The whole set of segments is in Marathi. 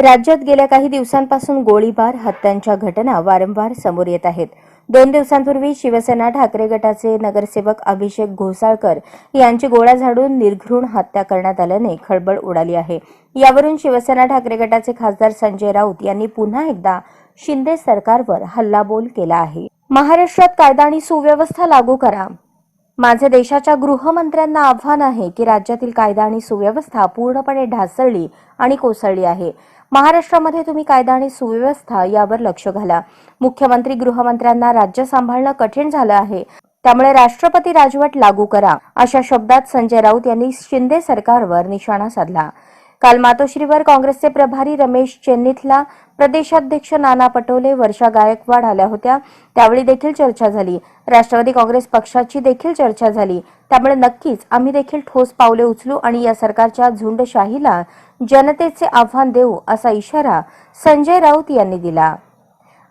राज्यात गेल्या काही दिवसांपासून गोळीबार हत्यांच्या घटना वारंवार समोर येत आहेत. दोन दिवसांपूर्वी शिवसेना ठाकरे गटाचे नगरसेवक अभिषेक घोसाळकर यांची गोळ्या झाडून निर्घृण हत्या करण्यात आल्याने खळबळ उडाली आहे. यावरून शिवसेना ठाकरे गटाचे खासदार संजय राऊत यांनी पुन्हा एकदा शिंदे सरकारवर हल्लाबोल केला आहे. महाराष्ट्रात कायदा आणि सुव्यवस्था लागू करा. माझे देशाच्या गृहमंत्र्यांना आव्हान आहे की राज्यातील कायदा आणि सुव्यवस्था पूर्णपणे ढासळली आणि कोसळली आहे. महाराष्ट्रामध्ये तुम्ही कायदा आणि सुव्यवस्था यावर लक्ष घाला. मुख्यमंत्री गृहमंत्र्यांना राज्य सांभाळणं कठीण झालं आहे. त्यामुळे राष्ट्रपती राजवट लागू करा. अशा शब्दात संजय राऊत यांनी शिंदे सरकारवर निशाणा साधला. काल मातोश्रीवर काँग्रेसचे प्रभारी रमेश चेन्नीथला प्रदेशाध्यक्ष नाना पटोले वर्षा गायकवाड आल्या होत्या. त्यावेळी देखील चर्चा झाली. राष्ट्रवादी काँग्रेस पक्षाची देखील चर्चा झाली. त्यामुळे नक्कीच आम्ही देखील ठोस पावले उचलू आणि या सरकारच्या झुंडशाहीला जनतेचे आव्हान देऊ असा इशारा संजय राऊत यांनी दिला.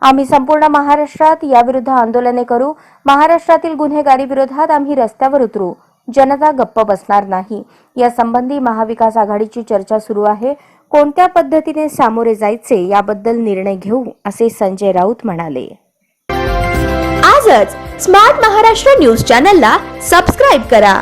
आम्ही संपूर्ण महाराष्ट्रात याविरुद्ध आंदोलने करू. महाराष्ट्रातील गुन्हेगारी विरोधात आम्ही रस्त्यावर उतरू. जनता गप्प बसणार नाही. या संबंधी महाविकास आघाडीची चर्चा सुरू आहे. कोणत्या पद्धतीने सामोरे जायचे याबद्दल निर्णय घेऊ असे संजय राऊत म्हणाले. आजच स्मार्ट महाराष्ट्र न्यूज चॅनलला सबस्क्राईब करा.